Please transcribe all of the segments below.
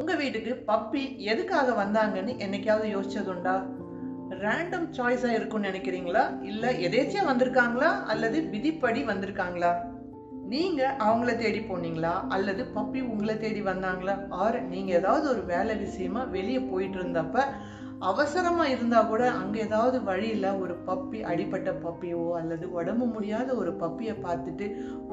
உங்க வீட்டுக்கு பப்பி எதுக்காக வந்தாங்கன்னு என்னைக்காவது யோசிச்சதுண்டா? ரேண்டம் சாய்ஸா இருக்கும்னு நினைக்கிறீங்களா? இல்ல எதேச்சியா வந்திருக்காங்களா? அல்லது விதிப்படி வந்திருக்காங்களா? நீங்கள் அவங்கள தேடி போனீங்களா? அல்லது பப்பி உங்களை தேடி வந்தாங்களா? ஆர் நீங்கள் ஏதாவது ஒரு வேலை விஷயமா வெளியே போயிட்டு இருந்தப்ப அவசரமாக இருந்தால் கூட அங்கே ஏதாவது வழியில் ஒரு பப்பி அடிப்பட்ட பப்பியோ அல்லது உடம்பு முடியாத ஒரு பப்பியை பார்த்துட்டு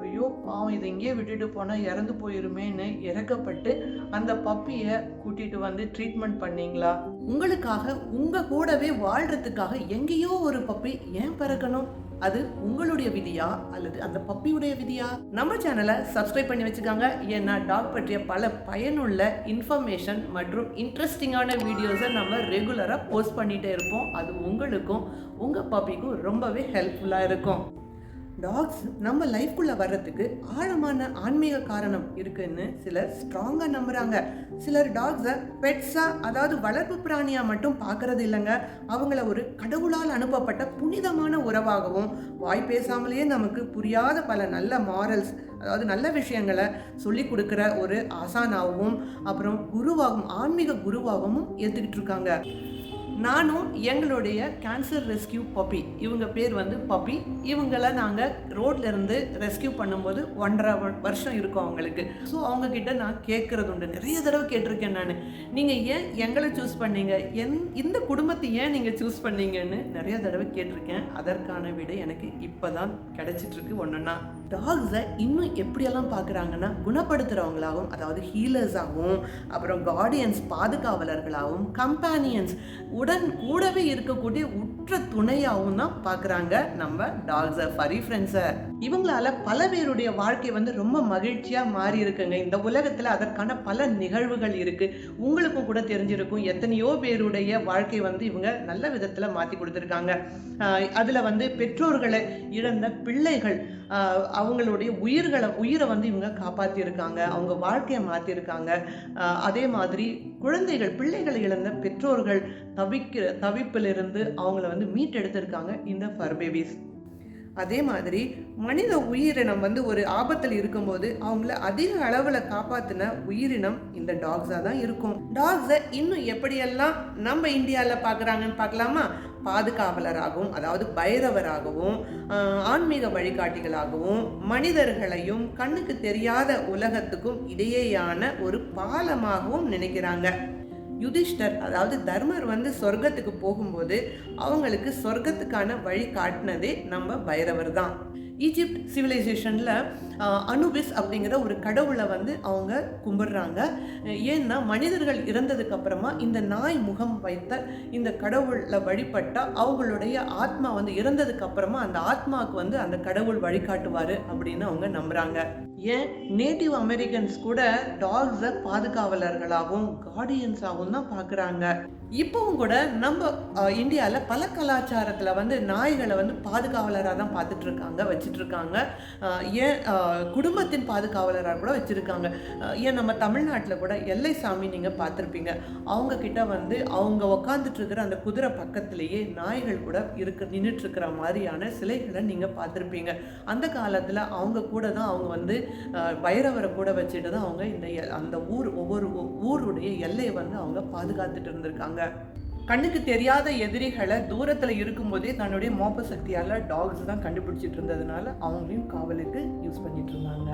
ஐயோ பாவம் இதை இங்கேயே விட்டுட்டு போனால் இறந்து போயிருமேன்னு இறக்கப்பட்டு அந்த பப்பியை கூட்டிகிட்டு வந்து ட்ரீட்மெண்ட் பண்ணீங்களா? உங்களுக்காக உங்க கூடவே வாழ்கிறதுக்காக எங்கேயோ ஒரு பப்பி ஏன் பிறக்கணும்? அது உங்களுடைய விதியா அல்லது அந்த பப்பியுடைய விதியா? நம்ம சேனலை சப்ஸ்கிரைப் பண்ணி வச்சுக்காங்க. ஏன்னா டாக் பற்றிய பல பயனுள்ள இன்ஃபர்மேஷன் மற்றும் இன்ட்ரெஸ்டிங்கான வீடியோஸை நம்ம ரெகுலராக போஸ்ட் பண்ணிகிட்டே இருப்போம். அது உங்களுக்கும் உங்கள் பப்பிக்கும் ரொம்பவே ஹெல்ப்ஃபுல்லாக இருக்கும். டாக்ஸ் நம்ம லைஃப்குள்ளே வர்றதுக்கு ஆழமான ஆன்மீக காரணம் இருக்குன்னு சிலர் ஸ்ட்ராங்காக நம்புகிறாங்க சிலர் டாக்ஸை பெட்ஸாக அதாவது வளர்ப்பு பிராணியாக மட்டும் பார்க்கறது இல்லைங்க. அவங்கள ஒரு கடவுளால் அனுப்பப்பட்ட புனிதமான உறவாகவும் வாய் பேசாமலேயே நமக்கு புரியாத பல நல்ல மாரல்ஸ் அதாவது நல்ல விஷயங்களை சொல்லி கொடுக்குற ஒரு ஆசானாகவும் அப்புறம் குருவாகவும் ஆன்மீக குருவாகவும் ஏற்றுக்கிட்டு இருக்காங்க. நானும் எங்களுடைய கேன்சர் ரெஸ்கியூ பப்பி இவங்க பேர் வந்து பப்பி இவங்களை நாங்கள் ரோட்ல இருந்து ரெஸ்கியூ பண்ணும்போது ஒன்றரை வருஷம் இருக்கும் அவங்களுக்கு. ஸோ அவங்கக்கிட்ட நான் கேட்குறது உண்டு. நிறைய தடவை கேட்டிருக்கேன் நான். நீங்கள் ஏன் எங்களை சூஸ் பண்ணீங்க? என் இந்த குடும்பத்தை ஏன் நீங்கள் சூஸ் பண்ணீங்கன்னு நிறைய தடவை கேட்டிருக்கேன். அதற்கான விடை எனக்கு இப்போ தான் கிடச்சிட்ருக்கு ஒன்றுன்னா டாக்ஸை இன்னும் எப்படியெல்லாம் பார்க்குறாங்கன்னா குணப்படுத்துகிறவங்களாகவும் அதாவது ஹீலர்ஸாகவும் அப்புறம் கார்டியன்ஸ் பாதுகாவலர்களாகவும் கம்பேனியன்ஸ் உடன் கூடவே இருக்கக்கூடிய உற்ற துணையாகவும் தான் பார்க்குறாங்க நம்ம டாக்ஸை ஃபரி ஃப்ரெண்ட்ஸை இவங்களால பல பேருடைய வாழ்க்கை வந்து ரொம்ப மகிழ்ச்சியாக மாறி இருக்குங்க. இந்த உலகத்தில் அதற்கான பல நிகழ்வுகள் இருக்குது உங்களுக்கும் கூட தெரிஞ்சிருக்கும். எத்தனையோ பேருடைய வாழ்க்கை வந்து இவங்க நல்ல விதத்தில் மாற்றி கொடுத்துருக்காங்க. அதில் வந்து பெற்றோர்களை இழந்த பிள்ளைகள் அவங்களுடைய உயிர்களை உயிரை வந்து இவங்க காப்பாற்றியிருக்காங்க அவங்க வாழ்க்கையை மாற்றிருக்காங்க அதே மாதிரி குழந்தைகள் பிள்ளைகளை இழந்த பெற்றோர்கள் தவிக்கிற தவிப்பிலிருந்து அவங்கள வந்து மீட்டெடுத்திருக்காங்க இந்த ஃபர் பேபிஸ் அதே மாதிரி மனித உயிரினம் வந்து ஒரு ஆபத்தில் இருக்கும்போது அவங்கள அதிக அளவில் காப்பாற்றின உயிரினம் இந்த டாக்ஸாக தான் இருக்கும். டாக்ஸை இன்னும் எப்படியெல்லாம் நம்ம இந்தியாவில் பார்க்குறாங்கன்னு பார்க்கலாமா பாதுகாவலராகவும் அதாவது பைரவராகவும் ஆன்மீக வழிகாட்டிகளாகவும் மனிதர்களையும் கண்ணுக்கு தெரியாத உலகத்துக்கும் இடையேயான ஒரு பாலமாகவும் நினைக்கிறாங்க. யுதிஷ்டர் அதாவது தர்மர் வந்து சொர்க்கத்துக்கு போகும்போது அவங்களுக்கு சொர்க்கத்துக்கான வழி காட்டினதே நம்ம பைரவர் தான். ஈஜிப்ட் சிவிலைசேஷனில் அனுபிஸ் அப்படிங்கிற ஒரு கடவுளை வந்து அவங்க கும்பிடுறாங்க. ஏன்னா மனிதர்கள் இறந்ததுக்கு அப்புறமா இந்த நாய் முகம் வைத்த இந்த கடவுளை வழிபட்டால் அவங்களுடைய ஆத்மா வந்து இறந்ததுக்கு அப்புறமா அந்த ஆத்மாவுக்கு வந்து அந்த கடவுள் வழிகாட்டுவார் அப்படின்னு அவங்க நம்புகிறாங்க ஏன்? நேட்டிவ் அமெரிக்கன்ஸ் கூட டாக்ஸை பாதுகாவலர்களாகவும் கார்டியன்ஸாகவும் தான் பார்க்குறாங்க இப்போவும் கூட நம்ம இந்தியாவில் பல கலாச்சாரத்தில் வந்து நாய்களை வந்து பாதுகாவலராக தான் பார்த்துட்ருக்காங்க வச்சு வச்சுட்ருக்காங்க ஏன் குடும்பத்தின் பாதுகாவலராக கூட வச்சுருக்காங்க. ஏன் நம்ம தமிழ்நாட்டில் கூட எல்லை சாமி நீங்கள் பார்த்துருப்பீங்க. அவங்க கிட்ட வந்து அவங்க உக்காந்துட்டுருக்கிற அந்த குதிரை பக்கத்துலேயே நாய்கள் கூட இருக்க நின்றுட்டுருக்கிற மாதிரியான சிலைகளை நீங்கள் பார்த்துருப்பீங்க. அந்த காலத்தில் அவங்க கூட தான் அவங்க வந்து வைரவரை பைரவரை கூட வச்சுட்டு தான் அவங்க இந்த எ- அந்த ஊர் ஒவ்வொரு ஊ- ஊருடைய எல்லையை வந்து அவங்க பாதுகாத்துட்டு இருந்திருக்காங்க. கண்ணுக்கு தெரியாத எதிரிகளை தூரத்தில் இருக்கும்போதே தன்னுடைய மோப்ப சக்தியால் டாக்ஸ் தான் கண்டுபிடிச்சிட்டு இருந்ததுனால அவங்களையும் காவலுக்கு யூஸ் பண்ணிட்டு இருந்தாங்க.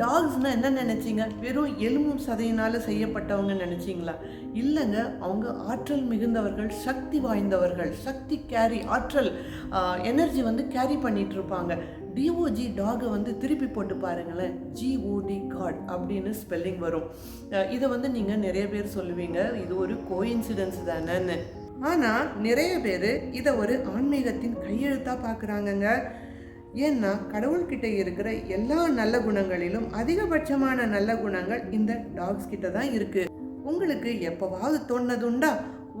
டாக்ஸ்னால் என்ன நினச்சிங்க? வெறும் எலும்பும் சதையினால் செய்யப்பட்டவங்க நினச்சிங்களா? இல்லைங்க அவங்க ஆற்றல் மிகுந்தவர்கள் சக்தி வாய்ந்தவர்கள் சக்தி கேரி ஆற்றல் எனர்ஜி வந்து கேரி பண்ணிகிட்ருப்பாங்க டிஓஜி டாகை வந்து திருப்பி போட்டு பாருங்களேன். ஜிஓடி காட் அப்படின்னு ஸ்பெல்லிங் வரும். இதை வந்து நீங்கள் நிறைய பேர் சொல்லுவீங்க. இது ஒரு கோயின்சிடன்ஸ் தானேன்னு. ஆனால் நிறைய பேர் இதை ஒரு ஆன்மீகத்தின் கையெழுத்தாக பார்க்குறாங்கங்க ஏன்னா கடவுள்கிட்ட இருக்கிற எல்லா நல்ல குணங்களிலும் அதிகபட்சமான நல்ல குணங்கள் இந்த டாக்ஸ் கிட்ட தான் இருக்குது உங்களுக்கு எப்போவாவது தோணுதுண்டா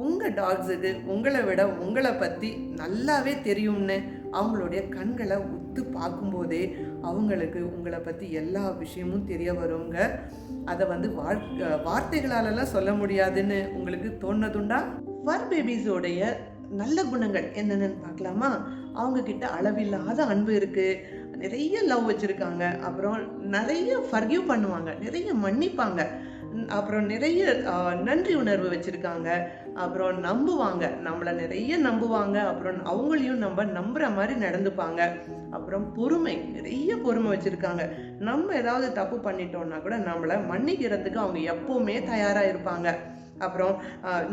உங்கள் டாக்ஸுக்கு உங்களை விட உங்களை பற்றி நல்லாவே தெரியும்னு. அவங்களுடைய கண்களை உத்து பார்க்கும்போதே அவங்களுக்கு உங்களை பற்றி எல்லா விஷயமும் தெரிய வருங்க. அதை வந்து வார் வார்த்தைகளாலலாம் சொல்ல முடியாதுன்னு உங்களுக்கு தோணதுண்டா? ஃபர் பேபிஸோடைய நல்ல குணங்கள் என்னென்னு பார்க்கலாமா? அவங்க கிட்ட அளவில்லாத அன்பு இருக்குது நிறைய லவ் வச்சுருக்காங்க. அப்புறம் நிறைய ஃபர்கியூ பண்ணுவாங்க. நிறைய மன்னிப்பாங்க. அப்புறம் நிறைய நன்றி உணர்வு வச்சுருக்காங்க. அப்புறம் நம்புவாங்க. நம்மளை நிறைய நம்புவாங்க. அப்புறம் அவங்களையும் நம்ம நம்புகிற மாதிரி நடந்துப்பாங்க. அப்புறம் பொறுமை நிறைய பொறுமை வச்சுருக்காங்க. நம்ம ஏதாவது தப்பு பண்ணிட்டோம்னா கூட நம்மளை மன்னிக்கிறதுக்கு அவங்க எப்போவுமே தயாராக இருப்பாங்க. அப்புறம்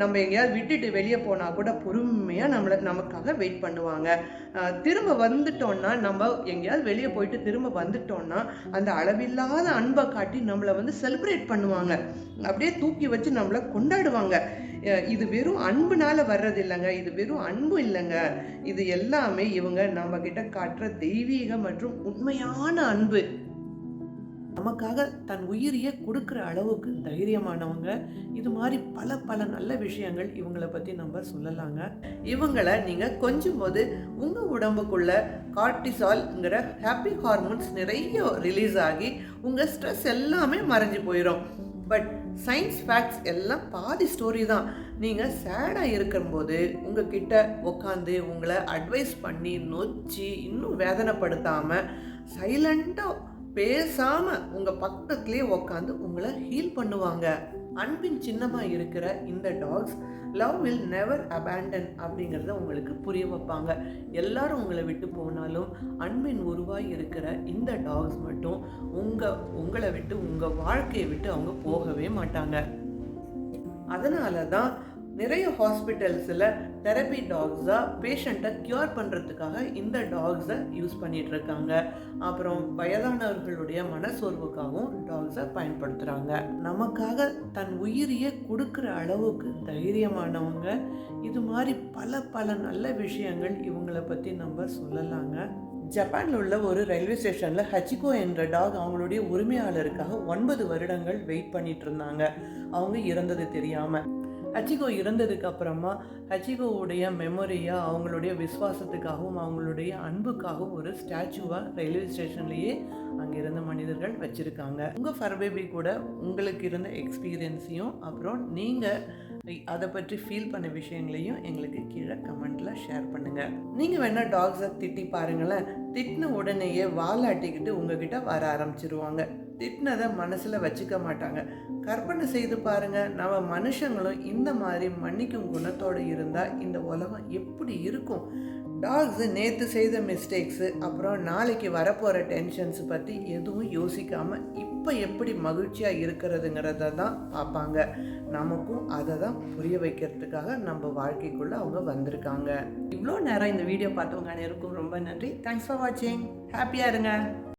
நம்ம எங்கேயாவது விட்டுட்டு வெளியே போனால் கூட பொறுமையாக நம்மளை நமக்காக வெயிட் பண்ணுவாங்க. திரும்ப வந்துட்டோம்னா நம்ம எங்கேயாவது வெளியே போயிட்டு திரும்ப வந்துட்டோம்னா அந்த அளவில்லாத அன்பை காட்டி நம்மளை வந்து செலிப்ரேட் பண்ணுவாங்க. அப்படியே தூக்கி வச்சு நம்மளை கொண்டாடுவாங்க. இது வெறும் அன்புனால வர்றது இல்லைங்க இது வெறும் அன்பு இல்லைங்க. இது எல்லாமே இவங்க நம்ம கிட்ட காட்டுற தெய்வீக மற்றும் உண்மையான அன்பு. நமக்காக தன் உயிரையே கொடுக்குற அளவுக்கு தைரியமானவங்க. இது மாதிரி பல பல நல்ல விஷயங்கள் இவங்கள பற்றி நம்ம சொல்லலாங்க. இவங்களை நீங்கள் கொஞ்சம் போது உங்கள் உடம்புக்குள்ள கார்டிசால்ங்கிற ஹாப்பி ஹார்மோன்ஸ் நிறைய ரிலீஸ் ஆகி உங்கள் ஸ்ட்ரெஸ் எல்லாமே மறைஞ்சு போயிடும் பட் சயின்ஸ் ஃபேக்ட்ஸ் எல்லாம் பாதி ஸ்டோரி தான். நீங்கள் சேடாக இருக்கும்போது உங்ககிட்ட உட்காந்து உங்களை அட்வைஸ் பண்ணி நொச்சி இன்னும் வேதனைப்படுத்தாமல் சைலண்ட்டாக பேசாமல் உங்கள் பக்கத்துலேயே உட்காந்து உங்களை ஹீல் பண்ணுவாங்க. அன்பின் சின்னமாக இருக்கிற இந்த dogs love will never abandon அப்படிங்கிறத உங்களுக்கு புரிய வைப்பாங்க. எல்லாரும் உங்களை விட்டு போனாலும் அன்பின் உருவாக இருக்கிற இந்த டாக்ஸ் மட்டும் உங்கள் உங்களை விட்டு உங்கள் வாழ்க்கையை விட்டு அவங்க போகவே மாட்டாங்க. அதனால தான் நிறைய ஹாஸ்பிட்டல்ஸில் தெரப்பி டாக்ஸாக பேஷண்ட்டை க்யூர் பண்ணுறதுக்காக இந்த டாக்ஸை யூஸ் பண்ணிகிட்ருக்காங்க அப்புறம் வயதானவர்களுடைய மனசோர்வுக்காகவும் டாக்ஸை பயன்படுத்துகிறாங்க நமக்காக தன் உயிரையே கொடுக்குற அளவுக்கு தைரியமானவங்க. இது மாதிரி பல பல நல்ல விஷயங்கள் இவங்களை பற்றி நம்ம சொல்லலாங்க. ஜப்பானில் உள்ள ஒரு ரயில்வே ஸ்டேஷனில் ஹச்சிகோ என்ற டாக் அவங்களுடைய உரிமையாளருக்காக ஒன்பது வருடங்கள் வெயிட் பண்ணிட்டு இருந்தாங்க அவங்க இறந்தது தெரியாமல் ஹச்சிகோ இறந்ததுக்கு அப்புறமா ஹச்சிகோவுடைய மெமரியாக அவங்களுடைய விசுவாசத்துக்காகவும் அவங்களுடைய அன்புக்காகவும் ஒரு ஸ்டாச்சுவாக ரயில்வே ஸ்டேஷன்லேயே அங்கே இருந்த மனிதர்கள் வச்சுருக்காங்க. உங்கள் ஃபர் பேபி கூட உங்களுக்கு இருந்த எக்ஸ்பீரியன்ஸையும் அப்புறம் நீங்கள் அதை பற்றி ஃபீல் பண்ண விஷயங்களையும் எங்களுக்கு கீழே கமெண்ட்டில் ஷேர் பண்ணுங்கள் நீங்கள் வேணால் டாக்ஸை திட்டி பாருங்களேன். திட்டின உடனேயே வாலாட்டிக்கிட்டு உங்ககிட்ட வர ஆரம்பிச்சிருவாங்க. திட்டினதை மனசில் வச்சுக்க மாட்டாங்க. கற்பனை செய்து பாருங்கள் நம்ம மனுஷங்களும் இந்த மாதிரி மன்னிக்கும் குணத்தோடு இருந்தால் இந்த உலகம் எப்படி இருக்கும்? டாக்ஸு நேற்று செய்த மிஸ்டேக்ஸு அப்புறம் நாளைக்கு வரப்போகிற டென்ஷன்ஸ் பற்றி எதுவும் யோசிக்காமல் இப்போ எப்படி மகிழ்ச்சியாக இருக்கிறதுங்கிறத தான் பார்ப்பாங்க. நமக்கும் அதை தான் புரிய வைக்கிறதுக்காக நம்ம வாழ்க்கைக்குள்ளே அவங்க வந்திருக்காங்க. இவ்வளோ நேரம் இந்த வீடியோ பார்த்தவங்க அனைவருக்கும் ரொம்ப நன்றி. தேங்க்ஸ் ஃபார் வாட்சிங் ஹாப்பியாக இருங்க.